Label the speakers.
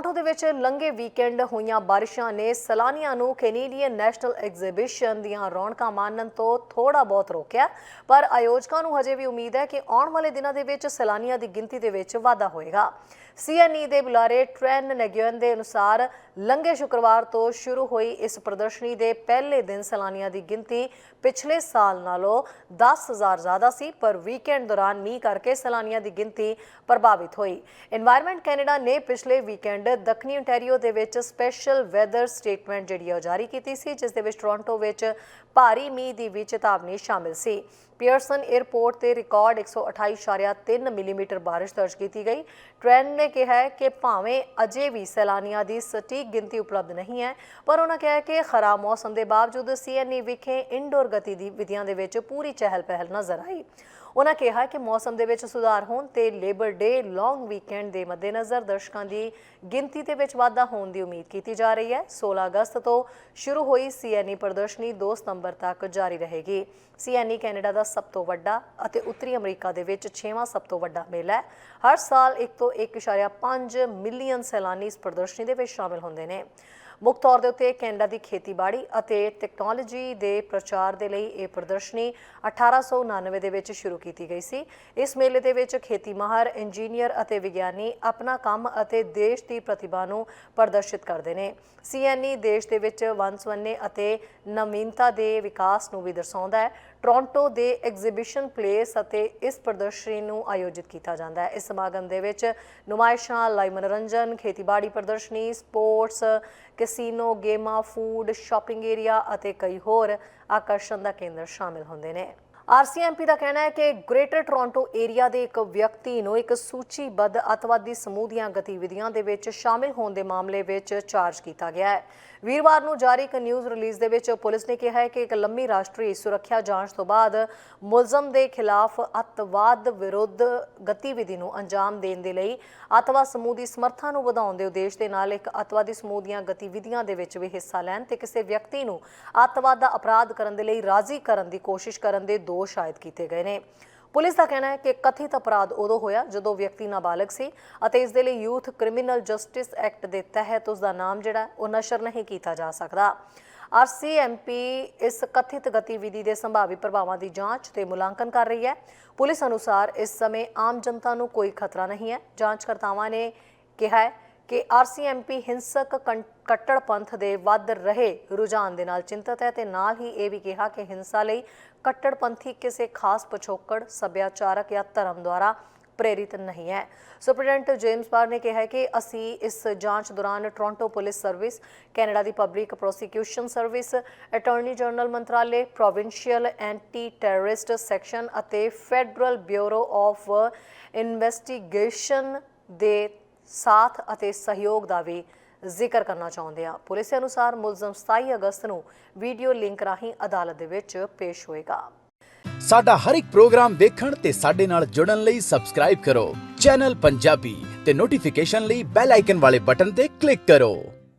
Speaker 1: Toronto ਦੇ ਵਿੱਚ ਲੰਘੇ ਵੀਕਐਂਡ ਹੋਈਆਂ ਬਾਰਿਸ਼ਾਂ ਨੇ ਸਲਾਨੀਆਂ ਨੂੰ ਕੈਨੇਡੀਅਨ ਨੈਸ਼ਨਲ ਐਗਜ਼ੀਬਿਸ਼ਨ ਦੀਆਂ ਰੌਣਕਾਂ ਮਾਨਣ ਤੋਂ ਥੋੜਾ ਬਹੁਤ ਰੋਕਿਆ, ਪਰ ਆਯੋਜਕਾਂ ਨੂੰ ਹਜੇ ਵੀ ਉਮੀਦ ਹੈ ਕਿ ਆਉਣ ਵਾਲੇ ਦਿਨਾਂ ਦੇ ਵਿੱਚ ਸਲਾਨੀਆਂ ਦੀ ਗਿਣਤੀ ਦੇ ਵਿੱਚ ਵਾਧਾ ਹੋਏਗਾ। ਸੀਐਨਈ ਦੇ ਬੁਲਾਰੇ ਟ੍ਰੈਨ ਨੈਗਿਓਨ ਦੇ ਅਨੁਸਾਰ ਲੰਘੇ ਸ਼ੁੱਕਰਵਾਰ ਤੋਂ ਸ਼ੁਰੂ ਹੋਈ ਇਸ ਪ੍ਰਦਰਸ਼ਨੀ ਦੇ ਪਹਿਲੇ ਦਿਨ ਸਲਾਨੀਆਂ ਦੀ ਗਿਣਤੀ ਪਿਛਲੇ ਸਾਲ ਨਾਲੋਂ 10000 ਜ਼ਿਆਦਾ ਸੀ, ਪਰ ਵੀਕਐਂਡ ਦੌਰਾਨ ਮੀਂਹ ਕਰਕੇ ਸਲਾਨੀਆਂ ਦੀ ਗਿਣਤੀ ਪ੍ਰਭਾਵਿਤ ਹੋਈ। এনवायरमेंट ਕੈਨੇਡਾ ਨੇ ਪਿਛਲੇ ਵੀਕਐਂਡ ਦੱਖਣੀ ontario ਦੇ ਵਿੱਚ ਸਪੈਸ਼ਲ ਵੈਦਰ ਸਟੇਟਮੈਂਟ ਜਿਹੜੀ ਉਹ ਜਾਰੀ ਕੀਤੀ ਸੀ, ਜਿਸ ਦੇ ਵਿੱਚ ਟੋਰਾਂਟੋ ਵਿੱਚ ਭਾਰੀ ਮੀਂਹ ਦੀ ਵੀ ਚੇਤਾਵਨੀ ਸ਼ਾਮਿਲ ਸੀ। ਪੀਅਰਸਨ 에ਅਰਪੋਰਟ ਤੇ ਰਿਕਾਰਡ 128.3 ਮਿਲੀਮੀਟਰ ਬਾਰਿਸ਼ ਦਰਜ ਕੀਤੀ ਗਈ। ਟ੍ਰੈਨ ਨੇ ਕਿਹਾ ਹੈ ਕਿ ਭਾਵੇਂ ਅਜੇ ਵੀ ਸੈਲਾਨੀਆਂ ਦੀ ਸਟੀਕ ਗਿਣਤੀ ਉਪਲਬਧ ਨਹੀਂ ਹੈ, ਪਰ ਉਹਨਾਂ ਕਿਹਾ ਕਿ ਖਰਾਬ ਮੌਸਮ ਦੇ ਬਾਵਜੂਦ ਸੀਐਨਈ ਵਿਖੇ ਇਨਡੋਰ ਗਤੀਵਿਧੀਆਂ ਦੇ ਵਿੱਚ ਪੂਰੀ ਚਹਿਲ ਪਹਿਲ ਨਜ਼ਰ ਆਈ। ਉਹਨਾਂ ਕਿਹਾ ਕਿ ਮੌਸਮ ਦੇ ਵਿੱਚ ਸੁਧਾਰ ਹੋਣ ਤੇ ਲੇਬਰ ਡੇ, ਲੌਂਗ ਵੀਕਐਂਡ ਦੇ ਮੱਦੇਨਜ਼ਰ ਦਰਸ਼ਕਾਂ ਦੀ ਗਿਣਤੀ ਦੇ ਵਿੱਚ ਵਾਧਾ ਹੋਣ ਦੀ ਉਮੀਦ ਕੀਤੀ ਜਾ ਰਹੀ ਹੈ। 16 ਅਗਸਤ ਤੋਂ ਸ਼ੁਰੂ ਹੋਈ ਸੀਐਨਈ ਪ੍ਰਦਰਸ਼ਨੀ 2 ਸਤੰਬਰ ਤੱਕ ਜਾਰੀ ਰਹੇਗੀ। ਸੀਐਨਈ ਕੈਨੇਡਾ ਦਾ ਸਭ ਤੋਂ ਵੱਡਾ ਅਤੇ ਉੱਤਰੀ ਅਮਰੀਕਾ ਦੇ ਵਿੱਚ 6ਵਾਂ ਸਭ ਤੋਂ ਵੱਡਾ ਮੇਲਾ ਹੈ। ਹਰ ਸਾਲ 1 ਤੋਂ 1.5 ਮਿਲੀਅਨ ਸੈਲਾਨੀ ਇਸ ਪ੍ਰਦਰਸ਼ਨੀ ਦੇ ਵਿੱਚ ਸ਼ਾਮਿਲ ਹੁੰਦੇ ਨੇ। ਮੁੱਖ ਤੌਰ ਦੇ ਉੱਤੇ ਕੈਨੇਡਾ ਦੀ ਖੇਤੀਬਾੜੀ ਅਤੇ ਟੈਕਨੋਲੋਜੀ ਦੇ ਪ੍ਰਚਾਰ ਦੇ ਲਈ ਇਹ ਪ੍ਰਦਰਸ਼ਨੀ 1899 ਦੇ ਵਿੱਚ ਸ਼ੁਰੂ ਕੀਤੀ ਗਈ ਸੀ। ਇਸ ਮੇਲੇ ਦੇ ਵਿੱਚ ਖੇਤੀ ਮਾਹਰ ਇੰਜੀਨੀਅਰ ਅਤੇ ਵਿਗਿਆਨੀ ਆਪਣਾ ਕੰਮ ਅਤੇ ਦੇਸ਼ ਦੀ ਪ੍ਰਤਿਭਾ ਨੂੰ ਪ੍ਰਦਰਸ਼ਿਤ ਕਰਦੇ ਨੇ। ਸੀਐਨਈ ਦੇਸ਼ ਦੇ ਵਿੱਚ ਵੰਨ-ਸੁਵੰਨੇ ਅਤੇ ਨਵੀਨਤਾ ਦੇ ਵਿਕਾਸ ਨੂੰ ਵੀ ਦਰਸਾਉਂਦਾ ਹੈ। ਟੋਰਾਂਟੋ ਦੇ ਐਗਜ਼ੀਬਿਸ਼ਨ ਪਲੇਸ ਅਤੇ ਇਸ ਪ੍ਰਦਰਸ਼ਨੀ ਨੂੰ ਆਯੋਜਿਤ ਕੀਤਾ ਜਾਂਦਾ ਹੈ। ਇਸ ਸਮਾਗਮ ਦੇ ਵਿੱਚ ਨੁਮਾਇਸ਼ਾਂ ਲਾਈਵ ਮਨੋਰੰਜਨ, ਖੇਤੀਬਾੜੀ ਪ੍ਰਦਰਸ਼ਨੀ, ਸਪੋਰਟਸ, ਕੈਸੀਨੋ, ਗੇਮਾਂ, ਫੂਡ, ਸ਼ਾਪਿੰਗ ਏਰੀਆ ਅਤੇ ਕਈ ਹੋਰ ਆਕਰਸ਼ਣ ਦਾ ਕੇਂਦਰ ਸ਼ਾਮਿਲ ਹੁੰਦੇ ਨੇ। ਆਰਸੀਐਮਪੀ ਦਾ ਕਹਿਣਾ ਹੈ ਕਿ ਗ੍ਰੇਟਰ ਟੋਰਾਂਟੋ ਏਰੀਆ ਦੇ ਇੱਕ ਵਿਅਕਤੀ ਨੂੰ ਇੱਕ ਸੂਚੀਬੱਧ ਅਤਵਾਦੀ ਸਮੂਹ ਦੀਆਂ ਗਤੀਵਿਧੀਆਂ ਦੇ ਵਿੱਚ ਸ਼ਾਮਿਲ ਹੋਣ ਦੇ ਮਾਮਲੇ ਵਿੱਚ ਚਾਰਜ ਕੀਤਾ ਗਿਆ ਹੈ। ਵੀਰਵਾਰ ਨੂੰ ਜਾਰੀ ਇੱਕ ਨਿਊਜ਼ ਰਿਲੀਜ਼ ਦੇ ਵਿੱਚ ਪੁਲਿਸ ਨੇ ਕਿਹਾ ਹੈ ਕਿ ਇੱਕ ਲੰਮੀ ਰਾਸ਼ਟਰੀ ਸੁਰੱਖਿਆ ਜਾਂਚ ਤੋਂ ਬਾਅਦ ਮੁਲਜ਼ਮ ਦੇ ਖਿਲਾਫ ਅੱਤਵਾਦ ਵਿਰੁੱਧ ਗਤੀਵਿਧੀ ਨੂੰ ਅੰਜਾਮ ਦੇਣ ਦੇ ਲਈ ਅੱਤਵਾਦ ਸਮੂਹ ਦੀ ਸਮਰੱਥਾ ਨੂੰ ਵਧਾਉਣ ਦੇ ਉਦੇਸ਼ ਦੇ ਨਾਲ ਇੱਕ ਅੱਤਵਾਦੀ ਸਮੂਹ ਦੀਆਂ ਗਤੀਵਿਧੀਆਂ ਦੇ ਵਿੱਚ ਵੀ ਹਿੱਸਾ ਲੈਣ ਤੇ ਕਿਸੇ ਵਿਅਕਤੀ ਨੂੰ ਅੱਤਵਾਦ ਦਾ ਅਪਰਾਧ ਕਰਨ ਦੇ ਲਈ ਰਾਜ਼ੀ ਕਰਨ ਦੀ ਕੋਸ਼ਿਸ਼ ਕਰਨ ਦੇ ਦੋ ਦੋਸ਼ ਆਇਦ ਕੀਤੇ ਗਏ ਨੇ। ਪੁਲਿਸ ਦਾ ਕਹਿਣਾ ਹੈ ਕਿ ਕਥਿਤ ਅਪਰਾਧ ਉਦੋਂ ਹੋਇਆ ਜਦੋਂ ਵਿਅਕਤੀ ਨਾਬਾਲਗ ਸੀ ਅਤੇ ਇਸ ਦੇ ਲਈ ਯੂਥ ਕ੍ਰਿਮੀਨਲ ਜਸਟਿਸ ਐਕਟ ਦੇ ਤਹਿਤ ਉਸ ਦਾ ਨਾਮ ਜਿਹੜਾ, ਉਹ ਨਸ਼ਰ ਨਹੀਂ ਕੀਤਾ ਜਾ ਸਕਦਾ। ਆਰਸੀਐਮਪੀ ਇਸ ਕਥਿਤ ਗਤੀਵਿਧੀ ਦੇ ਸੰਭਾਵੀ ਪ੍ਰਭਾਵਾਂ ਦੀ ਜਾਂਚ ਤੇ ਮੁਲਾਂਕਣ ਕਰ ਰਹੀ ਹੈ। ਪੁਲਿਸ ਅਨੁਸਾਰ ਇਸ ਸਮੇਂ ਆਮ ਜਨਤਾ ਨੂੰ ਕੋਈ ਖਤਰਾ ਨਹੀਂ ਹੈ। ਜਾਂਚਕਰਤਾਵਾਂ ਨੇ ਕਿਹਾ ਹੈ ਕਿ ਆਰਸੀਐਮਪੀ ਹਿੰਸਕ ਕੰ- ਕੱਟੜਪੰਥ ਦੇ ਵੱਧ ਰਹੇ ਰੁਝਾਨ ਦੇ ਨਾਲ ਚਿੰਤਤ ਹੈ ਤੇ ਨਾਲ ਹੀ ਇਹ ਵੀ ਕਿਹਾ ਕਿ ਹਿੰਸਾ ਲਈ ਕੱਟੜਪੰਥੀ ਕਿਸੇ ਖਾਸ ਪਿਛੋਕੜ, ਸੱਭਿਆਚਾਰਕ ਜਾਂ ਧਰਮ ਦੁਆਰਾ ਪ੍ਰੇਰਿਤ ਨਹੀਂ ਹੈ। ਸੁਪਰਡੈਂਟ ਜੇਮਸ ਬਾਰ ਨੇ ਕਿਹਾ ਕਿ ਅਸੀਂ ਇਸ ਜਾਂਚ ਦੌਰਾਨ ਟੋਰਾਂਟੋ ਪੁਲਿਸ ਸਰਵਿਸ, ਕੈਨੇਡਾ ਦੀ public prosecution service, attorney general ਮੰਤਰਾਲੇ, ਪ੍ਰੋਵਿੰਸ਼ੀਅਲ ਐਂਟੀ ਟੈਰਰਿਸਟ ਸੈਕਸ਼ਨ ਅਤੇ ਫੈਡਰਲ ਬਿਊਰੋ ਆਫ ਇਨਵੈਸਟੀਗੇਸ਼ਨ ਦੇ ਸਾਥ ਅਤੇ ਸਹਿਯੋਗ ਦਾ ਵੀ ਜ਼ਿਕਰ ਕਰਨਾ ਚਾਹੁੰਦੇ ਹਾਂ ਪੁਲਿਸ ਅਨੁਸਾਰ ਮੁਲਜ਼ਮ 27 ਅਗਸਤ ਨੂੰ ਵੀਡੀਓ ਲਿੰਕ ਰਾਹੀਂ ਅਦਾਲਤ ਦੇ ਵਿੱਚ ਪੇਸ਼ ਹੋਏਗਾ।
Speaker 2: ਸਾਡਾ ਹਰ ਇੱਕ ਪ੍ਰੋਗਰਾਮ ਦੇਖਣ ਤੇ ਸਾਡੇ ਨਾਲ ਜੁੜਨ ਲਈ ਸਬਸਕ੍ਰਾਈਬ ਕਰੋ। ਚੈਨਲ ਪੰਜਾਬੀ ਤੇ ਨੋਟੀਫਿਕੇਸ਼ਨ ਲਈ ਬੈਲ ਆਈਕਨ ਵਾਲੇ ਬਟਨ ਤੇ ਕਲਿੱਕ ਕਰੋ।